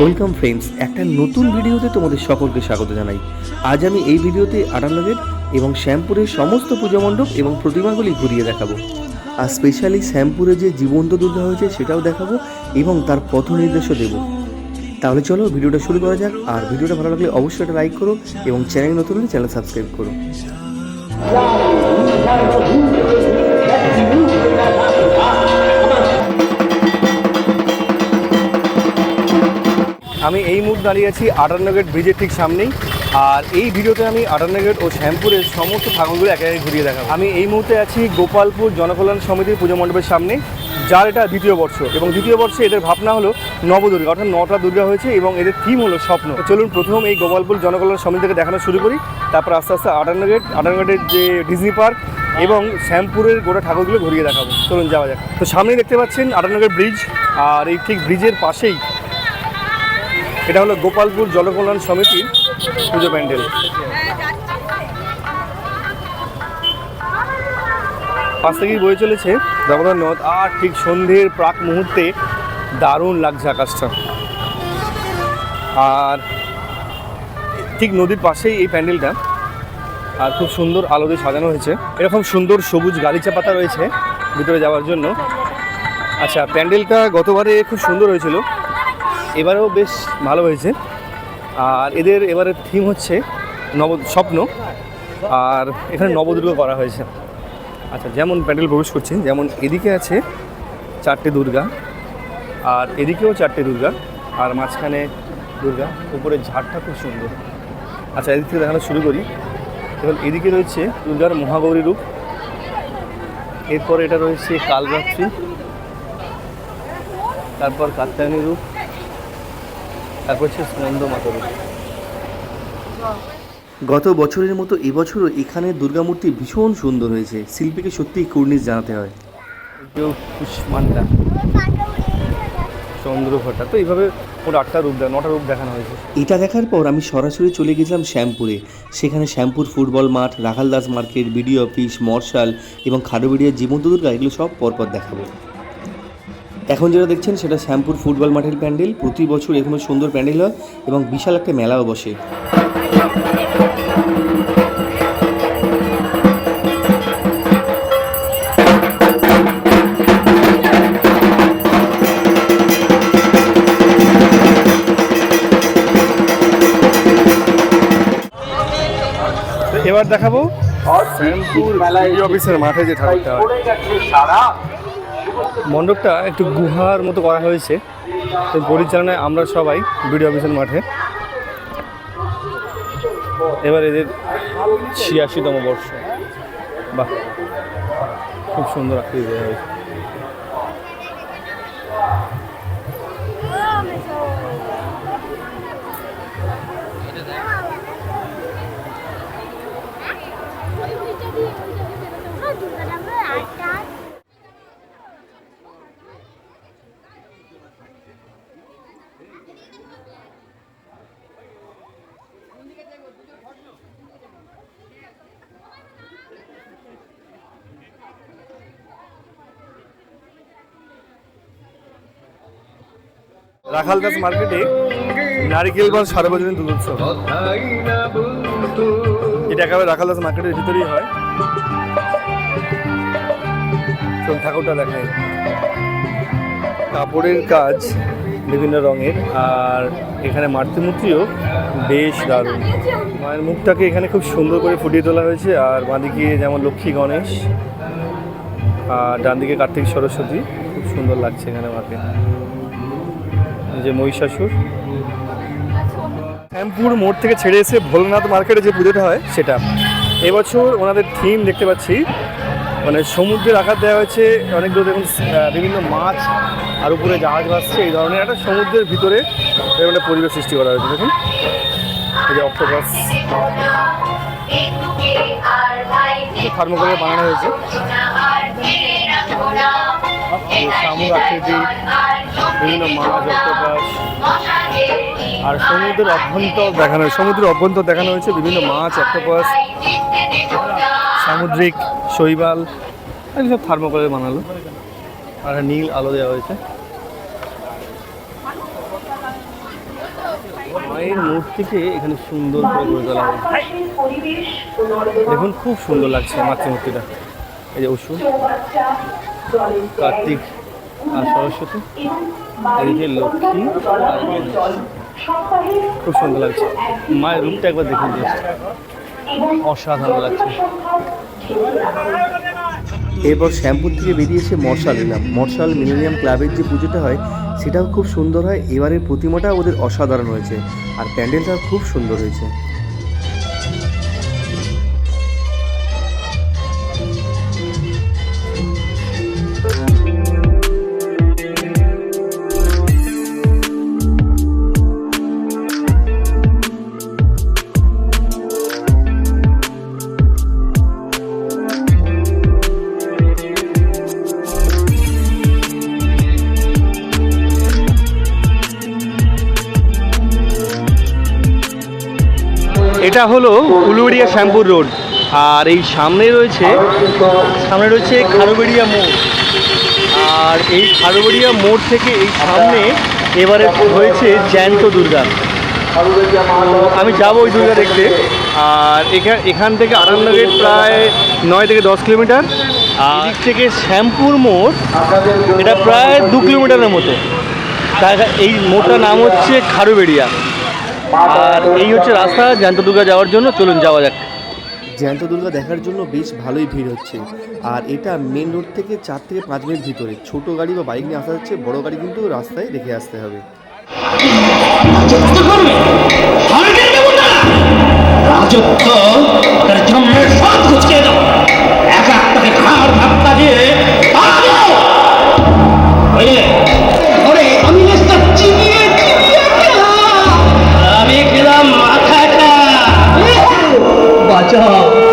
Welcome friends, একটা নতুন ভিডিওতে তোমাদের সকলকে স্বাগত জানাই। আজ আমি এই ভিডিওতে আটানগর এবং শ্যামপুরের সমস্ত পুজো মণ্ডপ এবং প্রতিমাগুলি ঘুরিয়ে দেখাবো। আর স্পেশালি শ্যামপুরে যে জীবন্ত দুর্গা হয়েছে সেটাও দেখাবো এবং তার পথ নির্দেশও দেবো। তাহলে চলো ভিডিওটা শুরু করা যাক, আর ভিডিওটা ভালো লাগলে অবশ্যই একটা লাইক করো এবং চ্যানেল নতুন হলে চ্যানেল সাবস্ক্রাইব করো। আমি এই মুহূর্তে দাঁড়িয়ে আছি আটান্নগেট ব্রিজের ঠিক সামনেই। আর এই ভিডিওতে আমি আটান্নগেট ও শ্যামপুরের সমস্ত ঠাকুরগুলো একে একে ঘুরিয়ে দেখাবো। আমি এই মুহূর্তে আছি গোপালপুর জনকল্যাণ সমিতির পুজো মণ্ডপের সামনে, যার এটা দ্বিতীয় বর্ষ। এবং দ্বিতীয় বর্ষে এদের ভাবনা হলো নবদুর্গা, অর্থাৎ নটা দুর্গা হয়েছে এবং এদের থিম হলো স্বপ্ন। চলুন প্রথম এই গোপালপুর জনকল্যাণ সমিতি থেকে দেখানো শুরু করি। তারপর আস্তে আস্তে আটান্নগেট, আটান্নগেটের যে ডিজনি পার্ক এবং শ্যামপুরের গোটা ঠাকুরগুলো ঘুরিয়ে দেখাবো। চলুন যাওয়া যাক। তো সামনেই দেখতে পাচ্ছেন আটান্নগেট ব্রিজ, আর এই ঠিক ব্রিজের পাশেই এটা হলো গোপালপুর জনকল্যাণ সমিতির পুজো প্যান্ডেল। পাশ থেকেই বয়ে চলেছে দামোদর নদ, আর ঠিক সন্ধ্যের প্রাক মুহূর্তে দারুণ লাগছে আকাশটা। আর ঠিক নদীর পাশেই এই প্যান্ডেলটা, আর খুব সুন্দর আলো দিয়ে সাজানো হয়েছে। এরকম সুন্দর সবুজ গালিচা পাতা রয়েছে ভিতরে যাওয়ার জন্য। আচ্ছা প্যান্ডেলটা গতবারে খুব সুন্দর হয়েছিল। এবারেও বেশ ভালো হয়েছে। আর এদের এবারের থিম হচ্ছে নব স্বপ্ন। আর এখানে নবদুর্গ করা হয়েছে। আচ্ছা যেমন প্যান্ডেল প্রবেশ করছে, যেমন এদিকে আছে চারটে দুর্গা, আর এদিকেও চারটে দুর্গা, আর মাঝখানে দুর্গা উপরে ঝাড়টা খুব সুন্দর। আচ্ছা এদিক থেকে দেখানো শুরু করি। এবার এদিকে রয়েছে দুর্গার মহাগৌরী রূপ। এরপর এটা রয়েছে কালরাত্রি। তারপর কাত্যায়নী রূপ। তারপর হচ্ছে স্কন্দ মাতরূপ গত বছরের মতো এবছরও এখানে দুর্গামূর্তি ভীষণ সুন্দর হয়েছে। শিল্পীকে সত্যিই কুর্নিশ জানাতে হয়। কেউ কুষ্মান্ডা চন্দ্রঘটা তো এইভাবে মোট আটটা রূপ দেয় নটা রূপ দেখানো হয়েছে। এটা দেখার পর আমি সরাসরি চলে গেছিলাম শ্যামপুরে। সেখানে শ্যামপুর ফুটবল মাঠ রাখালদাস মার্কেট বিডিও অফিস মর্শাল এবং খাডোবিডিয়ার জীবন্ত দুর্গা এগুলো সব পরপর দেখাবো। এখন যেটা দেখছেন সেটা শ্যামপুর ফুটবল মাঠের প্যান্ডেল। প্রতি বছর এখানে সুন্দর প্যান্ডেল হয় এবং বিশাল একটা মেলাও বসে। এবার দেখাবো শ্যামপুর অফিসের মাঠে যে ঠাকুরটা। মণ্ডপটা একটু গুহার মতো করা হয়েছে। তো পরিচালনায় আমরা সবাই বিডিও অফিসের মাঠে। এবার এদের ছিয়াশিতম বর্ষ। বাহ, খুব সুন্দর আকৃতি দেওয়া হয়েছে। রাখালদাস মার্কেটে নারিকেল বা সার্বজনীন দুর্গোৎসব এটা একেবারে রাখালদাস মার্কেটের ভিতরেই হয়। ঠাকুরটা দেখায় কাপড়ের কাজ বিভিন্ন রঙের, আর এখানে মাতৃমূর্তিও বেশ দারুণ। মায়ের মুখটাকে এখানে খুব সুন্দর করে ফুটিয়ে তোলা হয়েছে, আর বাঁদিকে যেমন লক্ষ্মী গণেশ, আর ডান দিকে কার্তিক সরস্বতী, খুব সুন্দর লাগছে এখানে মাকে। যে মহিষাসুর। শ্যামপুর মোড় থেকে ছেড়ে এসে ভোলানাথ মার্কেটে যে পুজোটা হয় সেটা। এবছর ওনাদের থিম দেখতে পাচ্ছি মানে সমুদ্রের আকার দেওয়া হয়েছে অনেকগুলো দেখুন বিভিন্ন মাছ আর উপরে জাহাজ ভাসছে এই ধরনের একটা সমুদ্রের ভিতরে এরকম একটা পরিবেশ সৃষ্টি করা হয়েছে দেখুন। এই যে অক্টোপাস। থার্মোকলে বানানো হয়েছে। শামুক আকৃতি বিভিন্ন মাছ অক্টোপাস আর সমুদ্রের অভ্যন্তর দেখানো হয়েছে সমুদ্রের অভ্যন্তর দেখানো হয়েছে বিভিন্ন মাছ অক্টোপাস সামুদ্রিক শৈবাল সব থার্মোকলে বানালো। আর নীল আলো দেওয়া হয়েছে। মায়ের মূর্তিকে এখানে সুন্দর করে গড়ে তোলা হয়েছে। দেখুন খুব সুন্দর লাগছে মাতৃমূর্তিটা। এই যে অসুর কার্তিক আর সরস্বতী এদিকে লক্ষ্মী খুব সুন্দর লাগছে। মায়ের রূপটা একবার দেখুন। অসাধারণ লাগছে। এরপর শ্যামপুর থেকে বেরিয়ে এসে মর্শাল এলাম মশাল মিলেনিয়াম ক্লাবের যে পুজোটা হয়, সেটাও খুব সুন্দর হয়। এবারের প্রতিমাটা ওদের অসাধারণ হয়েছে। আর প্যান্ডেলটাও খুব সুন্দর হয়েছে। এটা হলো উলুবেড়িয়া শ্যামপুর রোড। আর এই সামনে রয়েছে সামনে রয়েছে খারুবেড়িয়া মোড়। আর এই খারুবেড়িয়া মোড় থেকে এই সামনে এবারে হয়েছে জ্যান্ত দুর্গা। আমি যাব ওই দুর্গা দেখতে। আর এখান এখান থেকে আনন্দগেট প্রায় নয় থেকে দশ কিলোমিটার। আর এদিক থেকে শ্যামপুর মোড়, এটা প্রায় দু কিলোমিটারের মতো। তাই এই মোড়টার নাম হচ্ছে খারুবেড়িয়া। আর এই হচ্ছে রাস্তা জ্যান্ত দুর্গা যাওয়ার জন্য চলুন যাওয়া যাক। জ্যান্ত দুর্গা দেখার জন্য বেশ ভালোই ভিড় হচ্ছে। আর এটা মেন রোড থেকে চার থেকে পাঁচ মিনিট ভিতরে। ছোট গাড়ি বা বাইক নিয়ে আসা যাচ্ছে বড় গাড়ি কিন্তু রাস্তায় রেখে আসতে হবে। রাজত্ব তার জন্মের সব ঘুচকে দাও। এক একটাকে ধাক্কা দিয়ে পালাবো বুঝলে আমি 叫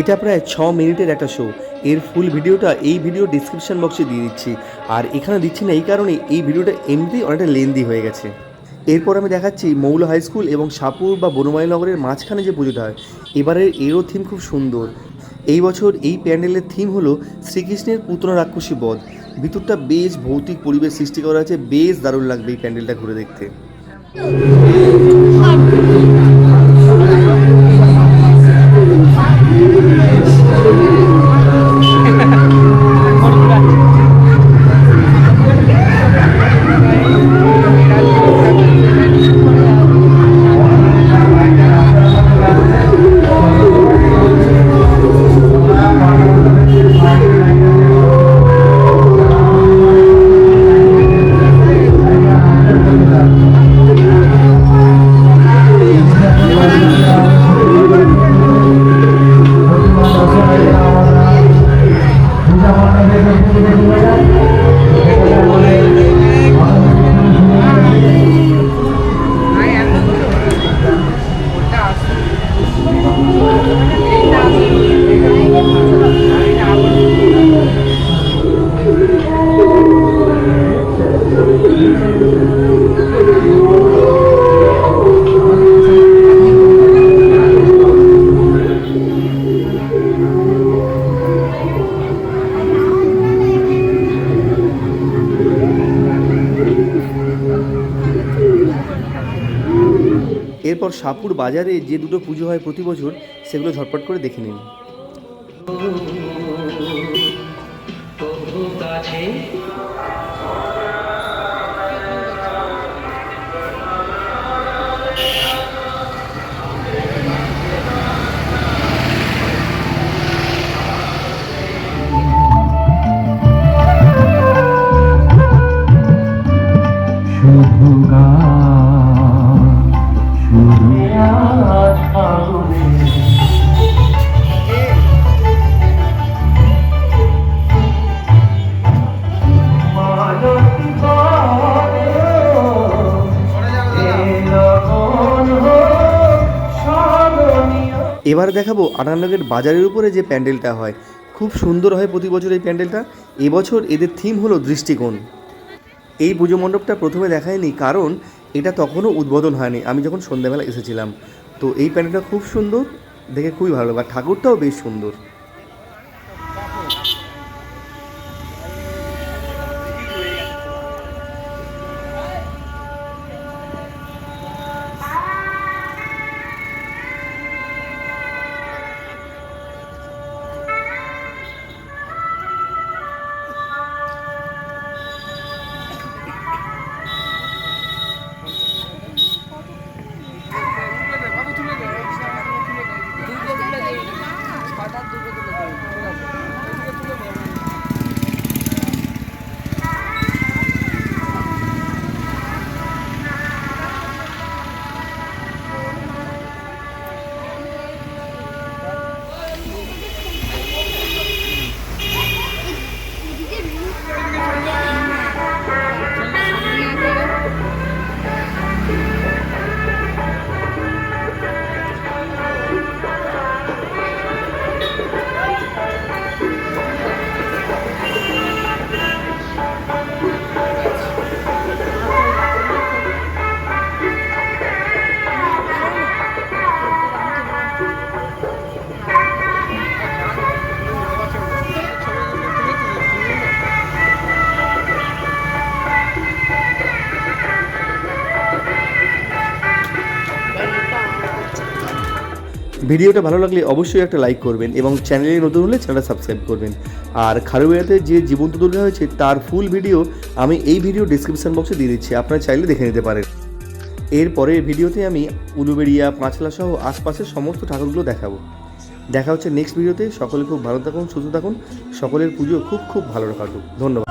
এটা প্রায় ছ মিনিটের একটা শো এর ফুল ভিডিওটা এই ভিডিও ডিসক্রিপশন বক্সে দিয়ে দিচ্ছি। আর এখানে দিচ্ছি না এই কারণে এই ভিডিওটা এমনিতেই অনেকটা লেন্দি হয়ে গেছে। এরপর আমি দেখাচ্ছি মৌল হাই স্কুল এবং সাপুর বা বনমালী নগরের মাঝখানে যে পুজোটা হয়। এবারের এরও থিম খুব সুন্দর। এই বছর এই প্যান্ডেলের থিম হলো শ্রীকৃষ্ণের পুত্র রাক্ষসী বধ। ভিতরটা বেশ ভৌতিক পরিবেশ সৃষ্টি করা আছে, বেশ দারুণ লাগবে এই প্যান্ডেলটা ঘুরে দেখতে। এরপর সাপুর বাজারে যে দুটো পুজো হয় প্রতি বছর সেগুলো ঝটপট করে দেখে নিন। এবার দেখাবো আটানগরের বাজারের উপরে যে প্যান্ডেলটা হয়। খুব সুন্দর হয় প্রতি বছর এই প্যান্ডেলটা। এবছর এদের থিম হলো দৃষ্টিকোণ। এই পুজো মণ্ডপটা প্রথমে দেখায়নি কারণ এটা তখনও উদ্বোধন হয়নি। আমি যখন সন্ধ্যাবেলা এসেছিলাম। তো এই প্যান্ডেলটা খুব সুন্দর, দেখে খুবই ভালো লাগে আর ঠাকুরটাও বেশ সুন্দর। হঠাৎ দুর্ঘটনা ভিডিওটা ভালো লাগলে অবশ্যই একটা লাইক করবেন এবং চ্যানেলে নতুন হলে চ্যানেলটা সাবস্ক্রাইব করবেন। আর খারুয়াতে যে জীবন্ত দুর্গা হয়েছে, তার ফুল ভিডিও আমি এই ভিডিও ডিসক্রিপশন বক্সে দিয়ে দিচ্ছি, আপনারা চাইলে দেখে নিতে পারেন। এরপরের ভিডিওতে আমি উলুবেড়িয়া, পাঁচলা সহ আশপাশের সমস্ত ঠাকুরগুলো দেখাবো। দেখা হচ্ছে নেক্সট ভিডিওতে সকলে খুব ভালো থাকুন, সুস্থ থাকুন। সকলের পুজো খুব খুব ভালো কাটুক। ধন্যবাদ।